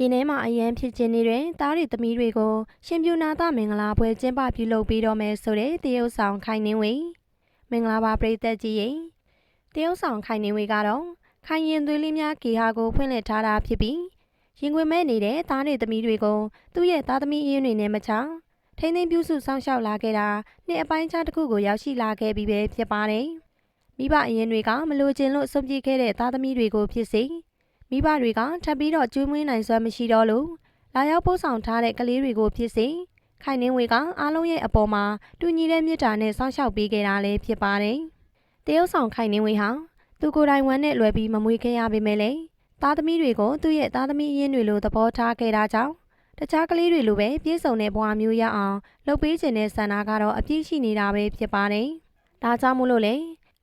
ရင်ထဲမှာအယံဖြစ်ခြင်းနေတဲ့သားရီသမီးတွေကိုရှင်ပြူနာသမင်္ဂလာပွဲကျင်းပပြုလုပ်ပြီးတော့မယ်ဆိုတဲ့တရုတ်ဆောင်ခိုင်နှင်းဝေမင်္ဂလာပါပရိသတ်ကြီးရေတရုတ်ဆောင်ခိုင်နှင်းဝေကတော့ခိုင်ရင်သွေးလေးများဂေဟာကိုဖွင့်လှစ်ထားတာဖြစ်ပြီးရင်ခွင်မဲ့နေတဲ့သားရီသမီးတွေကိုသူ့ရဲ့သားသမီးအရင်းတွေနဲ့မချထိန်းသိမ်းပြုစုစောင့်ရှောက်လာခဲ့တာနှစ်အပိုင်းခြားတစ်ခုကိုရောက်ရှိလာခဲ့ပြီးပဲဖြစ်ပါတယ်မိဘအရင်တွေကမလိုချင်လို့ဆုံးပြေခဲ့တဲ့သားသမီးတွေကိုဖြစ်စေ မိဘတွေကထပ်ပြီးတော့ကျွေးမွေးနိုင်စွမ်းမရှိတော့လို့လာရောက်ပို့ဆောင်ထားတဲ့ကလေးတွေကိုဖြစ်စေခိုင်နှင်းဝေကအားလုံးရဲ့အပေါ်မှာတူညီတဲ့မြတ်တာနဲ့စောင့်ရှောက်ပေးခဲ့တာလည်းဖြစ်ပါတယ်။တရုတ်ဆောင်ခိုင်နှင်းဝေဟာသူကိုယ်တိုင်ဝမ်းနဲ့လွယ်ပြီးမမွေးခဲ့ရပေမဲ့လည်းသားသမီးတွေကိုသူ့ရဲ့သားသမီးအရင်းတွေလိုသဘောထားခဲ့တာကြောင့်တခြားကလေးတွေလိုပဲပြည့်စုံတဲ့ဘဝမျိုးရအောင်လုပ်ပေးခြင်းတဲ့ဆန္ဒကတော့အပြည့်ရှိနေတာပဲဖြစ်ပါတယ်။ဒါကြောင့်မို့လို့လေ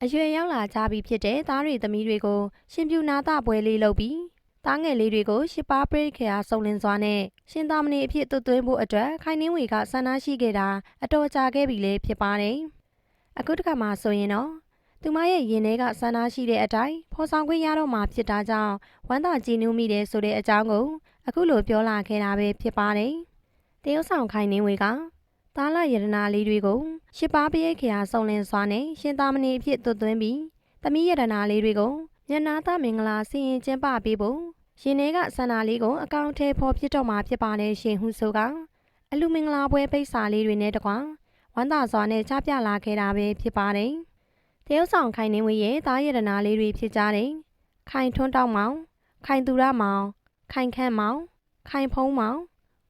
အရွယ်ရောက်လာကြပြီဖြစ်တဲ့သားတွေသမီးတွေကိုရှင်ပြူနာတာပွဲလေးလုပ်ပြီးသားငယ်လေးတွေကိုရှစ်ပါးပရိခေယာစုံလင်စွာနဲ့ရှင်သားမဏေအဖြစ်သွတ်သွင်းဖို့အတွက်ခိုင်နှင်းဝေကဆန္ဒရှိခဲ့တာအတော်ကြာခဲ့ပြီလေဖြစ်ပါတယ်။အခုတစ်ခါမှဆိုရင်တော့သူမရဲ့ရင်ထဲကဆန္ဒရှိတဲ့အတိုင်းဖော်ဆောင်ခွင့်ရတော့မှဖြစ်တာကြောင့်ဝမ်းသာကြည်နူးမိတယ်ဆိုတဲ့အကြောင်းကိုအခုလိုပြောလာခဲ့တာပဲဖြစ်ပါတယ်။တရုတ်ဆောင်ခိုင်နှင်းဝေက သားလာယရနာလေးတွေကိုရှစ်ပါးပရိခေယာစုံလင်စွာနဲ့ရှင်သားမဏေအဖြစ်သွတ်သွင်းပြီးသမီးယရနာလေးတွေကိုညနာသမင်္ဂလာစီရင်ကျင်းပပေးဖို့ရင်ထဲကဆန္ဒလေးကိုအကောင့်ထဲပေါ်ဖြစ်တော့မှာဖြစ်ပါတယ်ရှင်ဟုဆိုကအလူမင်္ဂလာပွဲပိတ်စာလေးတွေနဲ့တကွာဝမ်းသာစွာနဲ့ချပြလာခဲ့တာပဲဖြစ်ပါတယ်။တရုတ်ဆောင်ခိုင်နေဝေရဲ့သားရတနာလေးတွေဖြစ်ကြတယ်။ခိုင်ထွန်းတောက်မောင်ခိုင်သူရမောင်ခိုင်ခန့်မောင်ခိုင်ဖုံးမောင်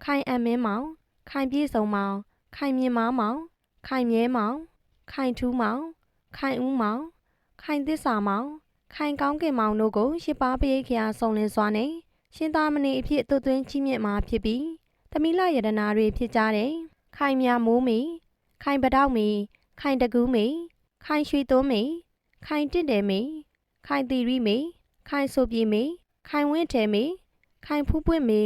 ခိုင်အမင်းမောင်ခိုင်ပြည့်စုံမောင် ခိုင်မြင့်မောင်မောင်ခိုင်မြဲမောင် ခိုင်ထူးမောင် ခိုင်ဦးမောင် ခိုင်သစ္စာမောင်ခိုင်ကောင်းကင်မောင်တို့ကိုရှစ်ပါးပရိခရာစုံလင်စွာနဲ့ရှင်သာမဏေအဖြစ်သွတ်သွင်းချီးမြှင့်မှာဖြစ်ပြီးသမီလယတနာတွေဖြစ်ကြတဲ့ခိုင်မြမိုးမီခိုင်ပတောက်မီခိုင်တကူးမီခိုင်ရွှေသွန်းမီခိုင်တင့်တယ်မီခိုင်တီရီမီခိုင်ဆိုပြေမီခိုင်ဝင်းထဲမီခိုင်ဖူးပွင့်မီ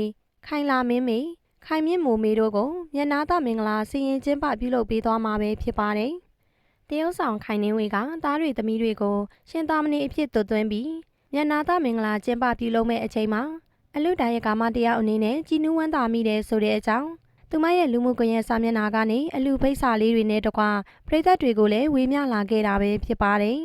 ခိုင်လာမင်းမီ ခိုင်မြင့်မိုးမီတို့ကိုမျက်နာသမင်္ဂလာစီရင်ကျင်းပပြုလုပ်ပေးသွားမှာပဲဖြစ်ပါတယ်တရုတ်ဆောင်ခိုင်နှင်းဝေကသားတွေသမီးတွေကိုရှင်သာမဏေအဖြစ်သွတ်သွင်းပြီးညနာသမင်္ဂလာကျင်းပပြုလုပ်မဲ့အချိန်မှာအလူတိုင်ရဲ့ကာမတရားအနေနဲ့ကြည်နူးဝမ်းသာမိတယ်ဆိုတဲ့အကြောင်းသူမရဲ့လူမှုကွန်ရက်စာမျက်နှာကနေအလူဖိတ်စာလေးတွေနဲ့တကွပရိသတ်တွေကိုလည်းဝေမျှလာခဲ့တာပဲဖြစ်ပါတယ်